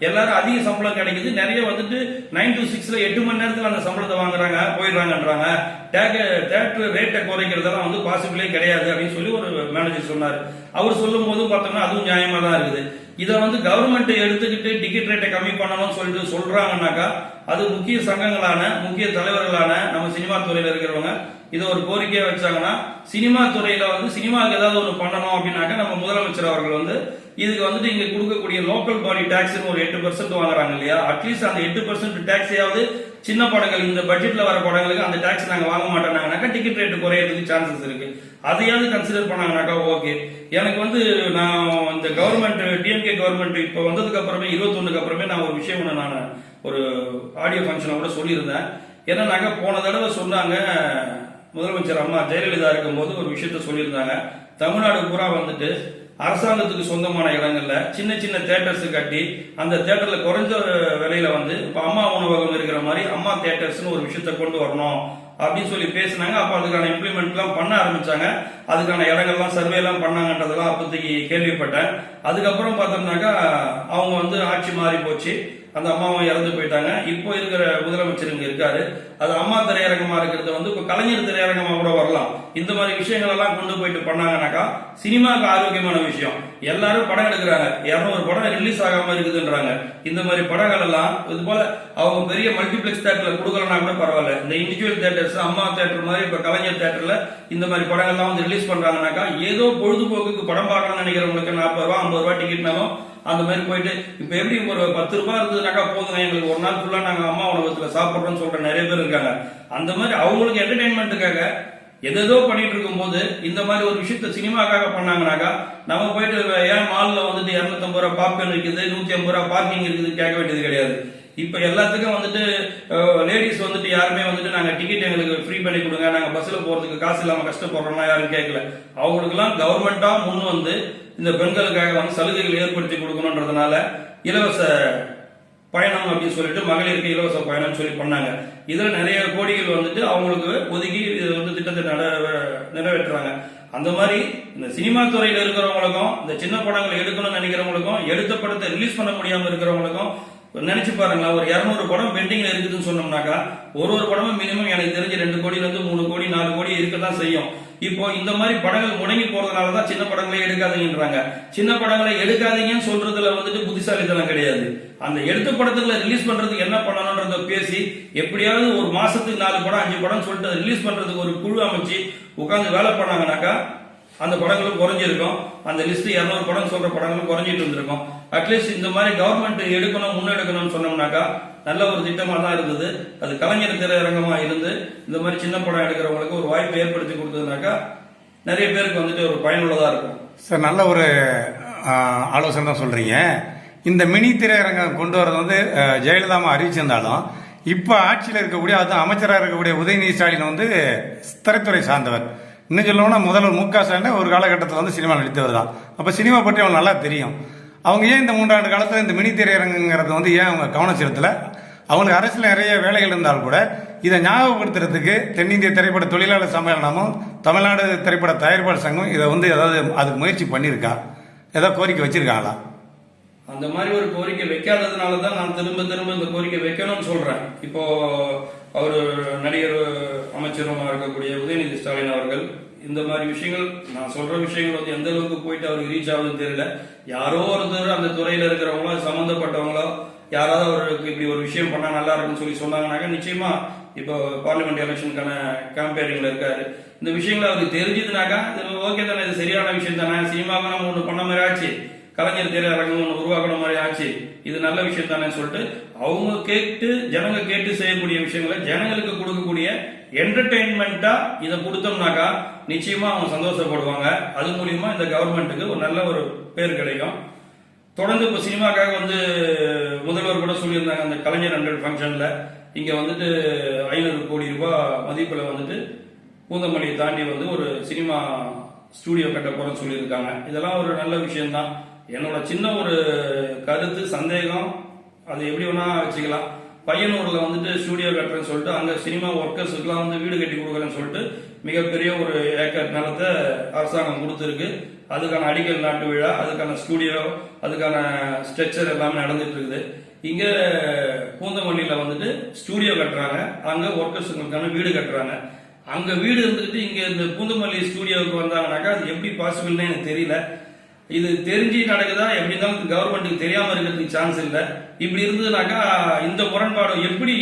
எல்லாரும் அதிக சம்பளம் கிடைக்குது. நிறைய வந்துட்டு நைன் டு சிக்ஸ்ல எட்டு மணி நேரத்தில் அந்த சம்பளத்தை வாங்குறாங்க போயிடுறாங்கன்றாங்க. தேட்டர் ரேட்டை குறைக்கிறதெல்லாம் வந்து பாசிபிளே கிடையாது அப்படின்னு சொல்லி ஒரு மேனேஜர் சொன்னார். அவர் சொல்லும் போதும் பார்த்தோம்னா அதுவும் நியாயமா தான் இருக்குது. இதை வந்து கவர்மெண்ட் எடுத்துக்கிட்டு டிக்கெட் ரேட்டை கம்மி பண்ணணும்னு சொல்லிட்டு சொல்றாங்கன்னாக்கா அது முக்கிய சங்கங்களான முக்கிய தலைவர்களான நம்ம சினிமா துறையில இருக்கிறவங்க இதை ஒரு கோரிக்கையா வச்சாங்கன்னா சினிமா துறையில வந்து சினிமாவுக்கு ஏதாவது ஒன்று பண்ணணும் அப்படின்னாக்கா நம்ம முதலமைச்சர் அவர்கள் வந்து இதுக்கு வந்துட்டு இங்க கொடுக்கக்கூடிய லோக்கல் பாடி டாக்ஸ் ஒரு எட்டு பர்சன்ட் வாங்குறாங்க இல்லையா? அட்லீஸ்ட் அந்த எட்டு பெர்சென்ட் டாக்ஸையாவது சின்ன படங்கள் இந்த பட்ஜெட்ல வர படங்களுக்கு அந்த டாக்ஸ் நாங்க வாங்க மாட்டோம்னாக்கா டிக்கெட் ரேட் குறையறதுக்கு சான்சஸ் இருக்கு. அதையாவது கன்சிடர் பண்ணாங்கனாக்கா ஓகே எனக்கு வந்து நான் இந்த கவர்மெண்ட் டிஎம்கே கவர்மெண்ட் இப்போ வந்ததுக்கு அப்புறமே இருபத்தொன்னுக்கு அப்புறமே நான் ஒரு விஷயம் ஒன்று நான் ஒரு ஆடியோ ஃபங்க்ஷனை கூட சொல்லியிருந்தேன். என்னன்னாக்கா போன தடவை சொன்னாங்க முதலமைச்சர் அம்மா ஜெயலலிதா இருக்கும்போது ஒரு விஷயத்த சொல்லியிருந்தாங்க. தமிழ்நாடு பூரா வந்துட்டு அரசாங்கத்துக்கு சொந்தமான இடங்கள்ல சின்ன சின்ன தேட்டர்ஸ் கட்டி அந்த தேட்டர்ல குறைஞ்ச விலையில வந்து இப்ப அம்மா உணவகம் இருக்கிற மாதிரி அம்மா தேட்டர்ஸ்னு ஒரு விஷயத்த கொண்டு வரணும். அப்படின்னு சொல்லி பேசினாங்க. அப்போ அதுக்கான இம்ப்ளிமெண்ட்லாம் பண்ண ஆரம்பிச்சாங்க. அதுக்கான இடங்கள்லாம் சர்வேலாம் பண்ணாங்கன்றதெல்லாம் அப்போதைக்கு கேள்விப்பட்டேன். அதுக்கப்புறம் பார்த்தோம்னாக்கா அவங்க வந்து ஆட்சி மாறி போச்சு அந்த அம்மாவும் இறந்து போயிட்டாங்க. இப்போ இருக்கிற முதலமைச்சர் இங்க இருக்காரு. அது அம்மா திரையரங்கமா இருக்கிறது வந்து இப்போ கலைஞர் திரையரங்கமா கூட வரலாம். இந்த மாதிரி விஷயங்கள் எல்லாம் கொண்டு போயிட்டு பண்ணாங்கன்னாக்கா சினிமாவுக்கு ஆரோக்கியமான விஷயம். எல்லாரும் படம் எடுக்கிறாங்க. இரநூறு படம் ரிலீஸ் ஆகாம இருக்குதுன்றாங்க. இந்த மாதிரி படங்கள் எல்லாம் இது போல அவங்க பெரிய மல்டிபிளெக்ஸ் தேட்டர்ல கொடுக்கலனா கூட பரவாயில்ல. இந்த இண்டிவிஜுவல் தேட்டர்ஸ் அம்மா தேட்டர் மாதிரி இப்ப கலைஞர் தேட்டர்ல இந்த மாதிரி படங்கள்லாம் வந்து ரிலீஸ் பண்றாங்கனாக்கா ஏதோ பொழுதுபோக்குக்கு படம் பார்க்கணும்னு நினைக்கிறவங்களுக்கு நாற்பது ரூபா ஐம்பது ரூபா டிக்கெட்னாலும் அந்த மாதிரி போயிட்டு இப்ப எப்படி ஒரு பத்து ரூபாய் இருந்ததுனாக்கா போதுங்க எங்களுக்கு ஒரு நாள் ஃபுல்லா நாங்க அம்மா உணவகத்துல சாப்பிடுறோம்னு சொல்ற நிறைய பேர் இருக்காங்க. அந்த மாதிரி அவங்களுக்கு என்டர்டைன்மெண்ட்டுக்காக எதோ பண்ணிட்டு இருக்கும்போது இந்த மாதிரி ஒரு விஷயத்த சினிமாக்காக பண்ணாங்கனாக்கா நம்ம போயிட்டு ஏன் மாலில் வந்துட்டு இரநூத்தம்பது ரூபா பாப்கார்ன் இருக்குது நூத்தி ஐம்பது ரூபா பார்க்கிங் இருக்குது கேட்க வேண்டியது கிடையாது. இப்ப எல்லாத்துக்கும் வந்துட்டு லேடிஸ் வந்துட்டு யாருமே வந்துட்டு நாங்க டிக்கெட் எங்களுக்கு ஃப்ரீ பண்ணி கொடுங்க. நாங்க பஸ்ல போறதுக்கு காசு இல்லாம கஷ்டப்படுறோம்னா யாரும் கேட்கல. அவங்களுக்குலாம் கவர்மெண்டா முன் வந்து இந்த பெண்களுக்காக வந்து சலுகைகள் ஏற்படுத்தி கொடுக்கணுன்றதுனால இலவச பயணம் அப்படின்னு சொல்லிட்டு மகளிருக்கு இலவச பயணம் சொல்லி பண்ணாங்க. இதுல நிறைய கோடிகள் வந்துட்டு அவங்களுக்கு ஒதுக்கி இது வந்து திட்டத்தை நட- நிறைவேற்றுறாங்க. அந்த மாதிரி இந்த சினிமா துறையில இருக்கிறவங்களுக்கும் இந்த சின்ன படங்களை எடுக்கணும்னு நினைக்கிறவங்களுக்கும் எடுத்த படத்தை ரிலீஸ் பண்ண முடியாம இருக்கிறவங்களுக்கும் நினைச்சு பாருங்களா ஒரு இருநூறு படம் பெண்டிங்ல இருக்குதுன்னு சொன்னோம்னாக்கா ஒரு ஒரு படமும் மினிமம் எனக்கு தெரிஞ்சு ரெண்டு கோடியில இருந்து மூணு கோடி நாலு கோடி இருக்கதான் செய்யும். இப்போ இந்த மாதிரி படங்கள் முடங்கி போறதுனால தான் சின்ன படங்களே எடுக்காதீங்கன்றாங்க. சின்ன படங்களை எடுக்காதீங்கன்னு சொல்றதுல வந்துட்டு புத்திசாலித்தனம் கிடையாது. அந்த எடுத்த படத்துக்குள்ள ரிலீஸ் பண்றதுக்கு என்ன பண்ணணும்ன்றத பேசி எப்படியாவது ஒரு மாசத்துக்கு நாலு படம் அஞ்சு படம் சொல்லிட்டு ரிலீஸ் பண்றதுக்கு ஒரு குழு அமைச்சு உட்காந்து வேலை பண்ணாங்கனாக்கா அந்த படங்களும் குறைஞ்சிருக்கும். அந்த லிஸ்ட் இரநூறு படம் சொல்ற படங்களும் குறைஞ்சிட்டு இருந்திருக்கும். அட்லீஸ்ட் இந்த மாதிரி கவர்மெண்ட் எடுக்கணும் முன்னெடுக்கணும்னு சொன்னோம்னாக்கா நல்ல ஒரு திட்டமா தான் இருந்தது. அது கலைஞர் திரையரங்கமா இருந்து இந்த மாதிரி சின்ன படம் எடுக்கிறவங்களுக்கு ஒரு வாய்ப்பு ஏற்படுத்தி கொடுத்ததுனாக்கா நிறைய பேருக்கு வந்துட்டு ஒரு பயனுள்ளதா இருக்கும். சார் நல்ல ஒரு ஆலோசனை தான் சொல்றீங்க. இந்த மினி திரையரங்கம் கொண்டு வரது வந்து ஜெயலலிதாமா அறிவிச்சிருந்தாலும் இப்போ ஆட்சியில் இருக்கக்கூடிய அதுவும் அமைச்சராக இருக்கக்கூடிய உதயநிதி ஸ்டாலின் வந்து திரைத்துறை சார்ந்தவர். இன்னும் சொல்லணும்னா முதல்வர் மு க ஸ்டாலின் ஒரு காலகட்டத்தில் வந்து சினிமா நடித்தவர் தான். அப்போ சினிமா பற்றி அவங்களுக்கு நல்லா தெரியும். அவங்க ஏன் இந்த மூன்றாண்டு காலத்தில் இந்த மினி திரையரங்குங்கிறது வந்து ஏன் அவங்க கவனம் செலுத்தலை? அவங்களுக்கு அரசியல் நிறைய வேலைகள் இருந்தால் கூட இதை ஞாபகப்படுத்துறதுக்கு தென்னிந்திய திரைப்பட தொழிலாளர் சம்மேளனமும் தமிழ்நாடு திரைப்பட தயாரிப்பாளர் சங்கம் இதை வந்து ஏதாவது அதுக்கு முயற்சி பண்ணியிருக்கா? ஏதாவது கோரிக்கை வச்சிருக்காங்களா? அந்த மாதிரி ஒரு கோரிக்கை வைக்காததுனால தான் நான் திரும்ப திரும்ப இந்த கோரிக்கை வைக்கணும்னு சொல்றேன். இப்போ அவர் நடிகர் அமைச்சருமா இருக்கக்கூடிய உதயநிதி ஸ்டாலின் அவர்கள் இந்த மாதிரி விஷயங்கள் நான் சொல்ற விஷயங்கள் வந்து எந்த அளவுக்கு போயிட்டு அவருக்கு ரீச் ஆகுதுன்னு தெரியல. யாரோ ஒருத்தர் அந்த துறையில இருக்கிறவங்களோ சம்மந்தப்பட்டவங்களோ யாராவது அவருக்கு இப்படி ஒரு விஷயம் பண்ணா நல்லா இருக்கும்னு சொல்லி சொன்னாங்கன்னாக்க நிச்சயமா இப்போ பார்லிமெண்ட் எலெக்ஷனுக்கான கேம்பேரிங்ல இருக்காரு. இந்த விஷயங்கள் அவருக்கு தெரிஞ்சதுனாக்கா ஓகே தானே இது சரியான விஷயம் தானே சினிமாவுக்கு நம்ம ஒன்று பண்ண மாதிரி ஆச்சு. கலைஞர் திரையரங்கம் ஒன்று உருவாக்குன மாதிரி ஆச்சு. இது நல்ல விஷயம் தானே சொல்லிட்டு அவங்க கேட்டு ஜனங்க கேட்டு செய்யக்கூடிய விஷயங்களை ஜனங்களுக்கு கொடுக்கக்கூடிய என்டர்டெயின்மெண்ட்டா இதை கொடுத்தோம்னாக்கா நிச்சயமா அவங்க சந்தோஷப்படுவாங்க. அது மூலியமா இந்த கவர்மெண்ட்டுக்கு ஒரு நல்ல ஒரு பேர் கிடைக்கும். தொடர்ந்து இப்போ சினிமாக்காக வந்து முதல்வர் கூட சொல்லியிருந்தாங்க அந்த கலைஞர் ஹண்ட்ரட் ஃபங்க்ஷனில் இங்கே வந்துட்டு ஐநூறு கோடி ரூபாய் மதிப்பில் வந்துட்டு பூந்தமல்லியை தாண்டி வந்து ஒரு சினிமா ஸ்டூடியோ கட்ட போறேன்னு சொல்லியிருக்காங்க. இதெல்லாம் ஒரு நல்ல விஷயம்தான். என்னோட சின்ன ஒரு கருத்து சந்தேகம் அது எப்படி வேணா வச்சுக்கலாம். பையனூர்ல வந்துட்டு ஸ்டூடியோ கட்டுறேன்னு சொல்லிட்டு அங்க சினிமா ஒர்க்கர்ஸுக்குலாம் வந்து வீடு கட்டி கொடுக்குறேன்னு சொல்லிட்டு மிகப்பெரிய ஒரு ஏக்கர் நிலத்தை அரசாங்கம் கொடுத்துருக்கு. அதுக்கான அடிக்கல் நாட்டு விழா அதுக்கான ஸ்டூடியோ அதுக்கான ஸ்ட்ரக்சர் எல்லாமே நடந்துட்டு இருக்குது. இங்க பூந்தமல்லியில வந்துட்டு ஸ்டூடியோ கட்டுறாங்க. அங்க ஒர்க்கர்ஸுங்களுக்கான வீடு கட்டுறாங்க. அங்க வீடு இருந்துட்டு இங்க இந்த பூந்தமல்லி ஸ்டூடியோவுக்கு வந்தாங்கனாக்கா அது எப்படி பாசிபிள்னு எனக்கு தெரியல. இது தெரிஞ்சு நடக்குதா? எப்படி இருந்தாலும் கவர்மெண்ட்டுக்கு தெரியாமல் இருக்கிறதுக்கு சான்ஸ் இல்லை. இப்படி இருந்ததுனாக்கா இந்த முரண்பாடு எப்படி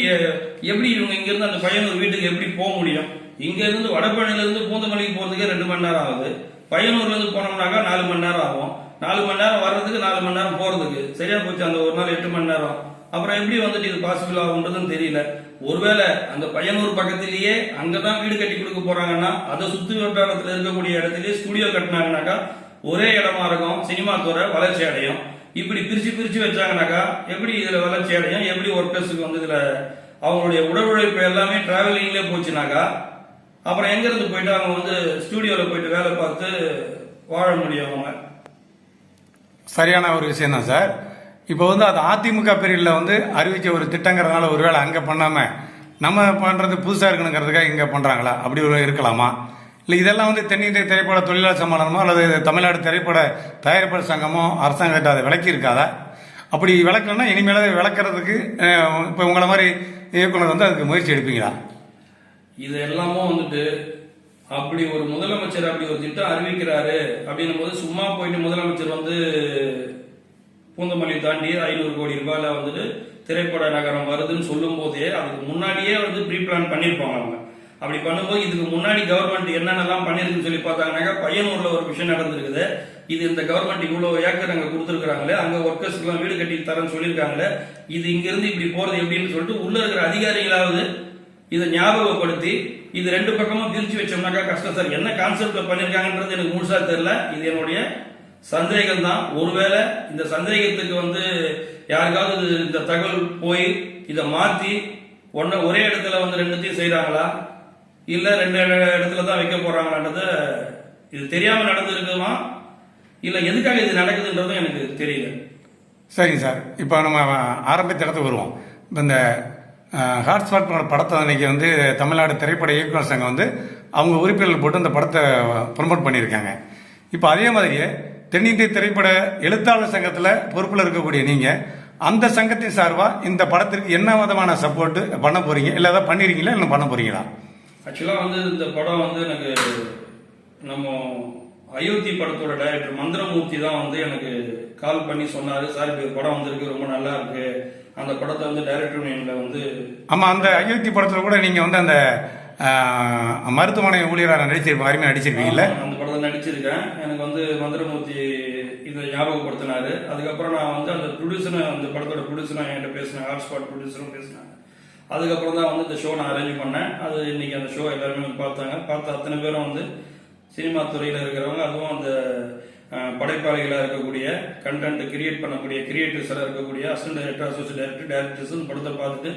எப்படி இவங்க இங்கேருந்து அந்த பையனூர் வீட்டுக்கு எப்படி போக முடியும்? இங்கேருந்து வடபழனிலேருந்து பூந்தமல்லிக்கு போகிறதுக்கே ரெண்டு மணி நேரம் ஆகுது. பையனூர்லேருந்து போனோம்னாக்கா நாலு மணி நேரம் ஆகும். நாலு மணி நேரம் வர்றதுக்கு நாலு மணி நேரம் போகிறதுக்கு சரியா போச்சு அந்த ஒரு நாள் எட்டு மணி நேரம். அப்புறம் எப்படி வந்துட்டு இது பாசிபிள் ஆகுன்றதுன்னு தெரியல. ஒருவேளை அந்த பையனூர் பக்கத்திலேயே அங்கதான் வீடு கட்டி கொடுக்க போறாங்கன்னா அதை சுற்று வட்டாரத்துல இருக்கக்கூடிய இடத்துலயே ஸ்டுடியோ கட்டினாங்கனாக்கா ஒரே இடமா இருக்கும் சினிமா துறை வளர்ச்சி அடையும். இப்படி பிரிச்சு பிரிச்சு வச்சாங்கனாக்கா எப்படி இதுல வளர்ச்சி அடையும் எப்படி ஒர்க்கர்ஸுக்கு வந்து இதுல அவங்களுடைய உடல் உழைப்பு எல்லாமே டிராவலிங்லேயே போச்சுனாக்கா அப்புறம் எங்கேருந்து போயிட்டு அவங்க வந்து ஸ்டூடியோவில் போயிட்டு வேலை பார்த்து வாழ முடியும் அவங்க? சரியான ஒரு விஷயம் தான் சார். இப்போ வந்து அது அதிமுக பீரியடில் வந்து அறிவித்த ஒரு திட்டங்கிறதுனால ஒருவேளை அங்கே பண்ணாமல் நம்ம பண்ணுறது புதுசாக இருக்கணுங்கிறதுக்காக இங்கே பண்ணுறாங்களா அப்படி ஒரு இருக்கலாமா? இல்லை இதெல்லாம் வந்து தென்னிந்திய திரைப்பட தொழிலாளர் சம்மேளனமோ அல்லது தமிழ்நாடு திரைப்பட தயாரிப்பாளர் சங்கமோ அரசாங்கத்தை அதை விளக்கி இருக்காதா அப்படி விளக்கலன்னா இனிமேல் அதை விளக்குறதுக்கு இப்போ உங்களை மாதிரி இயக்குனர் வந்து அதுக்கு முயற்சி எடுப்பீங்களா? இது எல்லாமும் வந்துட்டு அப்படி ஒரு முதலமைச்சர் அப்படி ஒரு திட்டம் அறிவிக்கிறாரு அப்படின்னும் போது சும்மா போயிட்டு முதலமைச்சர் வந்து பூந்தமல்லி தாண்டி ஐநூறு கோடி ரூபாயில வந்துட்டு திரைப்பட நகரம் வருதுன்னு சொல்லும் போதே அதுக்கு முன்னாடியே வந்து ப்ரீ பிளான் பண்ணியிருப்பாங்க அவங்க. அப்படி பண்ணும்போது இதுக்கு முன்னாடி கவர்மெண்ட் என்னென்னலாம் பண்ணியிருக்குன்னு சொல்லி பார்த்தாங்கன்னாக்கா பையனூர்ல ஒரு விஷயம் நடந்திருக்குது. இது இந்த கவர்மெண்ட் இவ்வளோ ஏக்கர் அங்கே கொடுத்துருக்குறாங்களே அங்கே ஒர்க்கர்ஸ்க்குலாம் வீடு கட்டி தரேன்னு சொல்லியிருக்காங்களே இது இங்கிருந்து இப்படி போறது எப்படின்னு சொல்லிட்டு உள்ள இருக்கிற அதிகாரிகளாவது இதை ஞாபகப்படுத்தி இது ரெண்டு பக்கமும் பிரிச்சு வச்சோம்னாக்கா கஷ்டம் சார். என்ன கான்செப்ட்ல பண்ணியிருக்காங்கன்றது எனக்கு முழுசா தெரியல. இது என்னுடைய சந்தேகம் தான். ஒருவேளை இந்த சந்தேகத்துக்கு வந்து யாருக்காவது இந்த தகவல் போய் இதை மாத்தி ஒன்ன ஒரே இடத்துல வந்து ரெண்டுத்தையும் செய்கிறாங்களா இல்ல ரெண்டு இடத்துல தான் வைக்க போகிறாங்களான்றது இது தெரியாம நடந்திருக்குமா? இல்ல எதுக்காக இது நடக்குதுன்றதும் எனக்கு தெரியல. சரிங்க சார். இப்போ நம்ம ஆரம்பித்த இடத்துக்கு வருவோம். இப்போ இந்த ஹாட்ஸ்பாட் படத்தை அன்னைக்கு வந்து தமிழ்நாடு திரைப்பட இயக்குநர் சங்கம் வந்து அவங்க உறுப்பினர்கள் போட்டு அந்த படத்தை ப்ரொமோட் பண்ணியிருக்காங்க. இப்போ அதே மாதிரியே தென்னிந்திய திரைப்பட எழுத்தாளர் சங்கத்தில் பொறுப்பில் இருக்கக்கூடிய நீங்கள் அந்த சங்கத்தின் சார்பாக இந்த படத்திற்கு என்ன விதமான சப்போர்ட்டு பண்ண போகிறீங்க இல்லை ஏதாவது பண்ணிருக்கீங்களா? இல்லை பண்ண போகிறீங்களா ஆக்சுவலா வந்து இந்த படம் வந்து எனக்கு நம்ம அயோத்தி படத்தோட டைரக்டர் மந்திரமூர்த்தி தான் வந்து எனக்கு கால் பண்ணி சொன்னாரு. சார் இப்படி ஒரு படம் வந்திருக்கு ரொம்ப நல்லா இருக்கு. அந்த படத்தை வந்து டைரக்டர் நேம்ல வந்து ஆமாம் அந்த அயோத்தி படத்தில் கூட நீங்கள் வந்து அந்த மருத்துவமனை ஊழியராக நடிச்சிருப்பீங்க அருமையாக நடிச்சிருப்பீங்கல்ல அந்த படத்தை நடிச்சிருக்கேன். எனக்கு வந்து மந்திரமூர்த்தி இதை ஞாபகப்படுத்தினாரு. அதுக்கப்புறம் நான் வந்து அந்த ப்ரொடியூசரும் அந்த படத்தோட ப்ரொடியூசரும் என்கிட்ட பேசினேன். ஹாட்ஸ்பாட் ப்ரொடியூசரும் பேசினாங்க அதுக்கப்புறம் தான் வந்து இந்த ஷோ நான் அரேஞ்ச் பண்ணேன். அது இன்னைக்கு அந்த ஷோ எல்லாருமே வந்து பார்த்தாங்க. பார்த்த அத்தனை பேரும் வந்து சினிமா துறையில் இருக்கிறவங்க அதுவும் அந்த படைப்பாளிகளாக இருக்கக்கூடிய கண்டென்ட் கிரியேட் பண்ணக்கூடிய கிரியேட்டர்ஸாக இருக்கக்கூடிய assistant director associate director directors படத்தை பார்த்துட்டு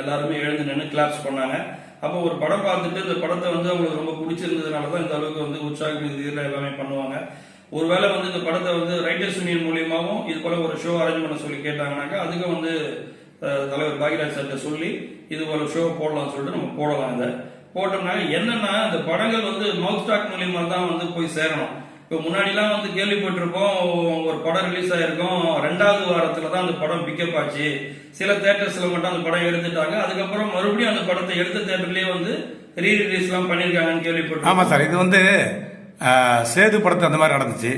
எல்லாருமே எழுந்து நின்று கிளாப்ஸ் பண்ணாங்க. அப்போ ஒரு படம் பார்த்துட்டு இந்த படத்தை வந்து அவங்களுக்கு ரொம்ப பிடிச்சிருந்ததுனால தான் இந்த அளவுக்கு வந்து உற்சாக இதில் எல்லாமே பண்ணுவாங்க. ஒருவேளை வந்து இந்த படத்தை வந்து ரைட்டர்ஸ் யூனியன் மூலியமாகவும் இது போல ஒரு ஷோ அரேஞ்ச் பண்ண சொல்லி கேட்டாங்கனாக்கா அதுக்கு வந்து தலைவர் பாகிராஜ் சார்கிட்ட சொல்லி இது ஒரு ஷோ போடலாம்னு சொல்லிட்டு நம்ம போடலாம் இதை. போட்டோம்னா என்னன்னா இந்த படங்கள் வந்து மவுத் ஸ்டாக் மூலியமா தான் வந்து போய் சேரணும். இப்போ முன்னாடிலாம் வந்து கேள்விப்பட்டிருப்போம் ஒரு படம் ரிலீஸ் ஆயிருக்கும் ரெண்டாவது வாரத்தில் தான் அந்த படம் பிக்கப் ஆச்சு. சில தேட்டர்ஸில் மட்டும் அந்த படம் எடுத்துட்டாங்க. அதுக்கப்புறம் மறுபடியும் அந்த படத்தை எடுத்த தேட்டர்லேயே வந்து ரீ ரிலீஸ்லாம் பண்ணியிருக்காங்கன்னு கேள்விப்பட்டோம் ஆமாம் சார் இது வந்து சேது படத்தை அந்த மாதிரி நடந்துச்சு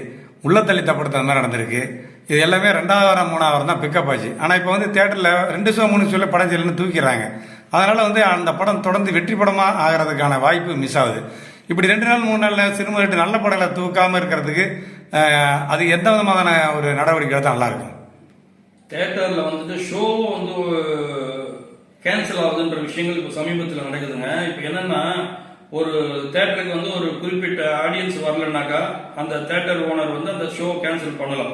உள்ளத்தள்ளி தப்படத்தை அந்த மாதிரி நடந்திருக்கு. இது எல்லாமே ரெண்டாவது வாரம் மூணாவது வாரம் தான் பிக்கப் ஆச்சு. ஆனால் இப்போ வந்து தேட்டரில் ரெண்டு ஷோ மூணு ஷோவில் படம் செய்யலன்னு தூக்கிறாங்க அதனால் வந்து அந்த படம் தொடர்ந்து வெற்றி படமாக ஆகிறதுக்கான வாய்ப்பு மிஸ் ஆகுது. இப்படி ரெண்டு நாள் மூணு நாள் சினிமா ரெண்டு நல்ல படங்களை தூக்காமல் இருக்கிறதுக்கு அது எந்த விதமான ஒரு நடவடிக்கை எடுத்தால் நல்லாயிருக்கும். தேட்டரில் வந்துட்டு ஷோ வந்து கேன்சல் ஆகுதுன்ற விஷயங்கள் இப்போ சமீபத்தில் நடக்குதுங்க. இப்போ என்னன்னா ஒரு தேட்டருக்கு வந்து ஒரு குறிப்பிட்ட ஆடியன்ஸ் வரலனாக்கா அந்த தேட்டர் ஓனர் வந்து அந்த ஷோ கேன்சல் பண்ணலாம்.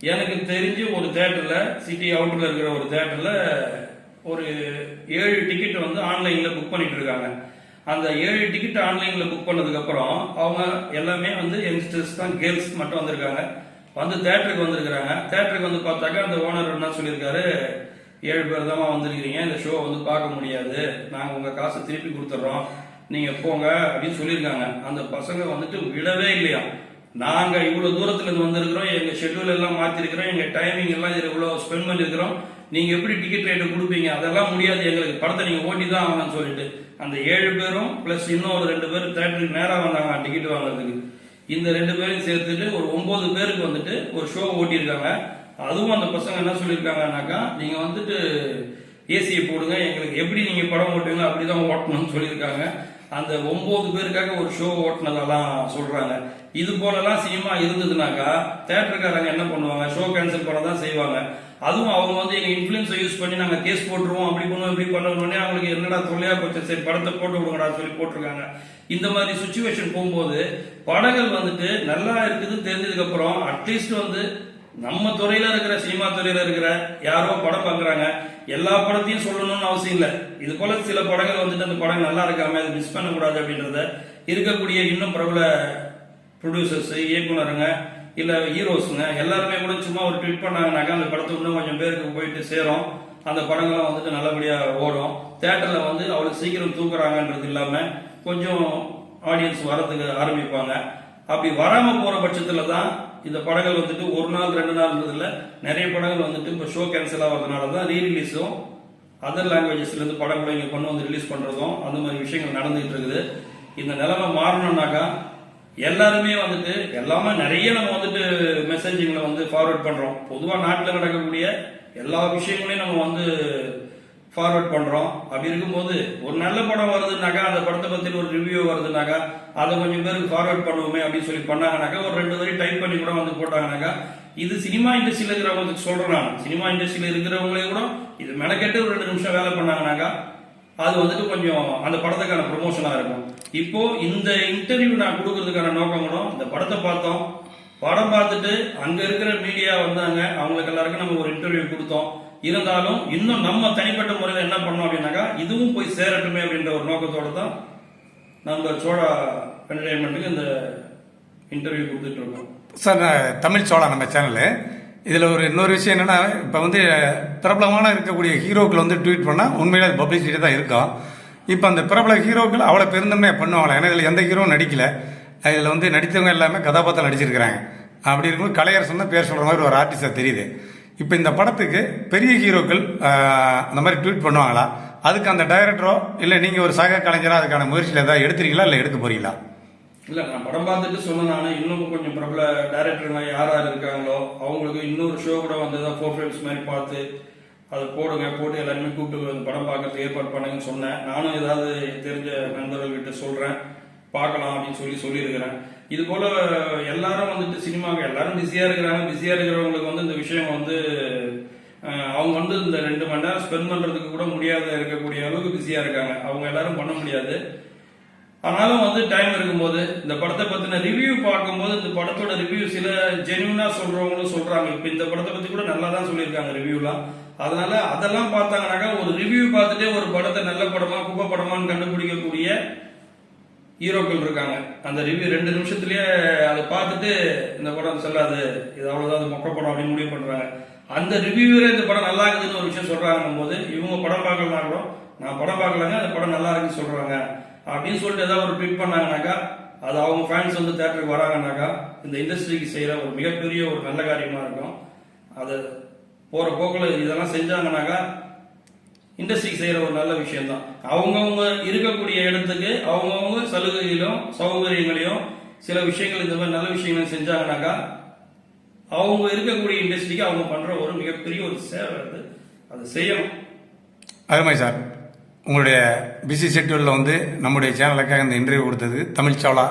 எனக்கு தெரிஞ்சு ஒரு தேட்டர்ல சிட்டி அவுட்டர்ல இருக்கிற ஒரு தேட்டர்ல ஒரு ஏழு டிக்கெட் வந்து ஆன்லைன்ல புக் பண்ணிட்டு இருக்காங்க. அந்த ஏழு டிக்கெட் ஆன்லைன்ல புக் பண்ணதுக்கு அப்புறம் அவங்க எல்லாமே வந்து யங்ஸ்டர்ஸ் தான் கேர்ள்ஸ் மட்டும் வந்திருக்காங்க. வந்து தேட்டருக்கு வந்திருக்கிறாங்க. தேட்டருக்கு வந்து பார்த்தாக்கா அந்த ஓனர் என்ன சொல்லியிருக்காரு? ஏழு பேர் தான் வந்திருக்கிறீங்க இந்த ஷோ வந்து பார்க்க முடியாது. நாங்கள் உங்க காசை திருப்பி கொடுத்துட்றோம். நீங்க போங்க அப்படின்னு சொல்லியிருக்காங்க. அந்த பசங்க வந்துட்டு விடவே இல்லையா? நாங்க இவ்வளவு தூரத்துல இருந்து வந்திருக்கிறோம் எங்க ஷெட்யூல் எல்லாம் மாத்திருக்கிறோம் எங்க டைமிங் எல்லாம் இவ்வளவு ஸ்பெண்ட் பண்ணிருக்கிறோம். நீங்க எப்படி டிக்கெட் ரேட்டு கொடுப்பீங்க? அதெல்லாம் முடியாது எங்களுக்கு. படத்தை நீங்க ஓட்டி தான் ஆகணும்னு சொல்லிட்டு. அந்த ஏழு பேரும் பிளஸ் இன்னும் ஒரு ரெண்டு பேரும் தேட்டருக்கு நேரா வந்தாங்க டிக்கெட் வாங்குறதுக்கு. இந்த ரெண்டு பேரையும் சேர்த்துட்டு ஒரு ஒன்பது பேருக்கு வந்துட்டு ஒரு ஷோ ஓட்டியிருக்காங்க. அதுவும் அந்த பசங்க என்ன சொல்லியிருக்காங்கனாக்கா நீங்க வந்துட்டு ஏசியை போடுங்க எங்களுக்கு எப்படி நீங்க படம் ஓட்டுவீங்க அப்படிதான் ஓட்டணும்னு சொல்லியிருக்காங்க. அந்த ஒன்பது பேருக்காக ஒரு ஷோ ஓட்டுனதெல்லாம் சொல்றாங்க. இது போலலாம் சினிமா இருந்ததுனாக்கா தேட்டருக்காரங்க என்ன பண்ணுவாங்க? ஷோ கேன்சல் பண்ண தான் செய்வாங்க. அதுவும் அவங்க வந்து எங்க இன்ஃபுளுன்ஸை யூஸ் பண்ணி நாங்கள் கேஸ் போட்டுருவோம் அப்படி பண்ணுவோம் இப்படி பண்ணணும்னே அவங்களுக்கு என்னடா தொல்லையா போச்சு? சரி படத்தை போட்டு விடுங்கடா சொல்லி போட்டிருக்காங்க. இந்த மாதிரி சுச்சுவேஷன் போகும்போது படங்கள் வந்துட்டு நல்லா இருக்குது தெரிஞ்சதுக்கு அப்புறம் அட்லீஸ்ட் வந்து நம்ம துறையில இருக்கிற சினிமா துறையில இருக்கிற யாரோ படம் பார்க்குறாங்க. எல்லா படத்தையும் சொல்லணும்னு அவசியம் இல்லை. இது போல சில படங்கள் வந்துட்டு அந்த படம் நல்லா இருக்காம அதை மிஸ் பண்ணக்கூடாது அப்படின்றத இருக்கக்கூடிய இன்னும் பிரபல ப்ரொடியூசர்ஸ் இயக்குனருங்க இல்ல ஹீரோஸுங்க எல்லாருமே கூட சும்மா ஒரு ட்வீட் பண்ணாங்கனாக்கா அந்த படத்தை இன்னும் கொஞ்சம் பேருக்கு போயிட்டு சேரும். அந்த படங்கள்லாம் வந்துட்டு நல்லபடியா ஓடும். தேட்டர்ல வந்து அவ்வளவு சீக்கிரம் தூக்குறாங்கன்றது இல்லாம கொஞ்சம் ஆடியன்ஸ் வரதுக்கு ஆரம்பிப்பாங்க. அப்படி வராம போற பட்சத்துல தான் இந்த படங்கள் வந்துட்டு ஒரு நாள் ரெண்டு நாள்ன்றதுல நிறைய படங்கள் வந்துட்டு இப்போ ஷோ கேன்சல் ஆகிறதுனால தான் ரீ ரிலீஸும் அதர் லாங்குவேஜஸ்லேருந்து படங்களை இங்கே கொண்டு வந்து ரிலீஸ் பண்ணுறதும் அந்த மாதிரி விஷயங்கள் நடந்துகிட்டு இருக்குது. இந்த நிலைமை மாறணும்னாக்கா எல்லாருமே வந்துட்டு எல்லாமே நிறைய நம்ம வந்துட்டு மெசேஜிங்களை வந்து ஃபார்வர்ட் பண்ணுறோம் பொதுவாக நாட்டில் நடக்கக்கூடிய எல்லா விஷயங்களையும் நம்ம வந்து ஃபார்வர்ட் பண்றோம். அப்படி இருக்கும்போது ஒரு நல்ல படம் வருதுனாக்கா அந்த படத்தை பத்தி ஒரு ரிவ்யூ வருதுனாக்கா அதை கொஞ்சம் பேருக்கு ஃபார்வர்ட் பண்ணுவோமே அப்படின்னு சொல்லி பண்ணாங்கனாக்கா ஒரு ரெண்டு வரி டைப் பண்ணி கூட வந்து போட்டாங்கனாக்கா இது சினிமா இண்டஸ்ட்ரியில் இருக்கிறவங்களுக்கு சொல்றேன் நான். சினிமா இண்டஸ்ட்ரியில இருக்கிறவங்களே கூட இது மெனக்கெட்டு ஒரு ரெண்டு நிமிஷம் வேலை பண்ணாங்கனாக்கா அது வந்துட்டு கொஞ்சம் அந்த படத்துக்கான ப்ரொமோஷனாக இருக்கும். இப்போ இந்த இன்டர்வியூ நான் கொடுக்கறதுக்கான நோக்கம் கூட இந்த படத்தை பார்த்தோம். படம் பார்த்துட்டு அங்கே இருக்கிற மீடியா வந்தாங்க. அவங்களுக்கு எல்லாருக்கும் நம்ம ஒரு இன்டர்வியூ கொடுத்தோம். இருந்தாலும் இன்னும் நம்ம தனிப்பட்ட முறையில் என்ன பண்ணோம் அப்படின்னாக்கா இதுவும் போய் சேரட்டுமே அப்படின்ற ஒரு நோக்கத்தோடு தான் நம்ம சோழா என்டர்டைன்மெண்ட்டுக்கு இந்த இன்டர்வியூ கொடுத்துட்டு இருக்கோம். சார் நான் தமிழ் சோழா நம்ம சேனலு இதில் ஒரு இன்னொரு விஷயம் என்னென்னா இப்போ வந்து பிரபலமான இருக்கக்கூடிய ஹீரோக்கள் வந்து ட்வீட் பண்ணால் உண்மையில அது பப்ளிசிட்டி தான் இருக்கும் இப்போ அந்த பிரபல ஹீரோக்கள் அவ்வளோ பெருந்தன்மையாக பண்ணுவாங்களே? ஏன்னா இதில் எந்த ஹீரோவும் நடிக்கல. இதில் வந்து நடித்தவங்க எல்லாமே கதாபாத்திரம் நடிச்சிருக்கிறாங்க. அப்படி இருக்கும்போது கலையரசன் தான் பேர் சொல்கிற மாதிரி ஒரு ஆர்டிஸ்டாக தெரியுது. இப்போ இந்த படத்துக்கு பெரிய ஹீரோக்கள் அந்த மாதிரி ட்வீட் பண்ணுவாங்களா? அதுக்கு அந்த டைரக்டரோ இல்லை நீங்கள் ஒரு சக கலைஞராக அதுக்கான முயற்சியில் ஏதாவது எடுத்துறீங்களா இல்லை எடுக்க போறீங்களா? இல்ல நான் படம் பார்த்துட்டு சொன்னேன். நான் இன்னும் கொஞ்சம் பிரபல டைரக்டருங்க யார் யார் இருக்காங்களோ அவங்களுக்கு இன்னொரு ஷோ கூட வந்து ஃபோர் ஃபிலிம்ஸ் மாதிரி பார்த்து அதை போடுங்க போட்டு எல்லாருமே கூப்பிட்டு வந்து படம் பார்க்கறதுக்கு ஏற்பாடு பண்ணுங்கன்னு சொன்னேன். நானும் ஏதாவது தெரிஞ்ச நண்பர்கள்கிட்ட சொல்றேன். பார்க்கலாம் அப்படின்னு சொல்லி சொல்லியிருக்கிறேன். இது போல எல்லாரும் வந்துட்டு சினிமாவுக்கு எல்லாரும் பிஸியா இருக்கிறாங்க. பிஸியா இருக்கிறவங்களுக்கு வந்து இந்த விஷயம் வந்து அவங்க வந்து இந்த ரெண்டு மணி நேரம் ஸ்பெண்ட் பண்றதுக்கு கூட முடியாத இருக்கக்கூடிய அளவுக்கு பிஸியா இருக்காங்க. அவங்க எல்லாரும் பண்ண முடியாது. ஆனாலும் வந்து டைம் இருக்கும்போது இந்த படத்தை பத்தின ரிவ்யூ பார்க்கும்போது இந்த படத்தோட ரிவ்யூ சில ஜென்யூனா சொல்றவங்களும் சொல்றாங்க. இப்ப இந்த படத்தை பத்தி கூட நல்லா தான் சொல்லியிருக்காங்க ரிவ்யூலாம் அதனால அதெல்லாம் பார்த்தாங்கனாக்கா ஒரு ரிவ்யூ பார்த்துட்டே ஒரு படத்தை நல்ல படமா குப்பை படமான்னு கண்டுபிடிக்கக்கூடிய ஹீரோக்கள் இருக்காங்க. அந்த ரிவ்யூ ரெண்டு நிமிஷத்துலயே அதை பார்த்துட்டு இந்த படம் செல்லாது. இது அவ்வளவுதான் அது மொக்க படம் அப்படின்னு முடிவு பண்றாங்க. அந்த ரிவ்யூவே இந்த படம் நல்லா இருக்குதுன்னு ஒரு விஷயம் சொல்றாங்க போது இவங்க படம் பார்க்கலனா கூட நான் படம் பார்க்கலங்க அந்த படம் நல்லா இருக்குன்னு சொல்றாங்க. அப்படின்னு சொல்லிட்டு ஏதாவது ஒரு ட்வீட் பண்ணாங்கனாக்கா அது அவங்க ஃபேன்ஸ் வந்து தேட்டருக்கு வராங்கனாக்கா இந்த இண்டஸ்ட்ரிக்கு செய்யற ஒரு மிகப்பெரிய ஒரு நல்ல காரியமா இருக்கும். அது போற போக்குல இதெல்லாம் செஞ்சாங்கனாக்கா இண்டஸ்ட்ரிக்கு செய்யற ஒரு நல்ல விஷயம் தான் அவங்கவுங்க இருக்கக்கூடிய இடத்துக்கு அவங்கவுங்க சலுகையிலும் சௌகரியங்களையும் சில விஷயங்கள் இந்த மாதிரி நல்ல விஷயங்கள் செஞ்சாங்கனாக்கா அவங்க இருக்கக்கூடிய இண்டஸ்ட்ரிக்கு அவங்க பண்ற ஒரு மிகப்பெரிய ஒரு சேவை அது. அது செய்யணும். அருமை சார். உங்களுடைய பிஸி ஷெட்யூலில் வந்து நம்முடைய சேனலுக்காக இந்த இன்டர்வியூ கொடுத்தது தமிழ் சோழா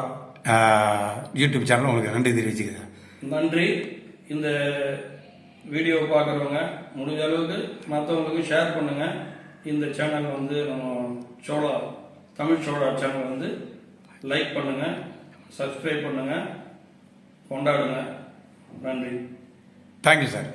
யூடியூப் சேனல் உங்களுக்கு நன்றி தெரிவிச்சுக்கிறேன் நன்றி. இந்த வீடியோ பார்க்குறவங்க முடிஞ்ச அளவுக்கு மற்றவங்களுக்கு ஷேர் பண்ணுங்க. இந்த சேனல் வந்து நம்ம சோழா தமிழ் சோழா சேனல் வந்து லைக் பண்ணுங்க சப்ஸ்கிரைப் பண்ணுங்க கொண்டாடுங்க. நன்றி. Thank you sir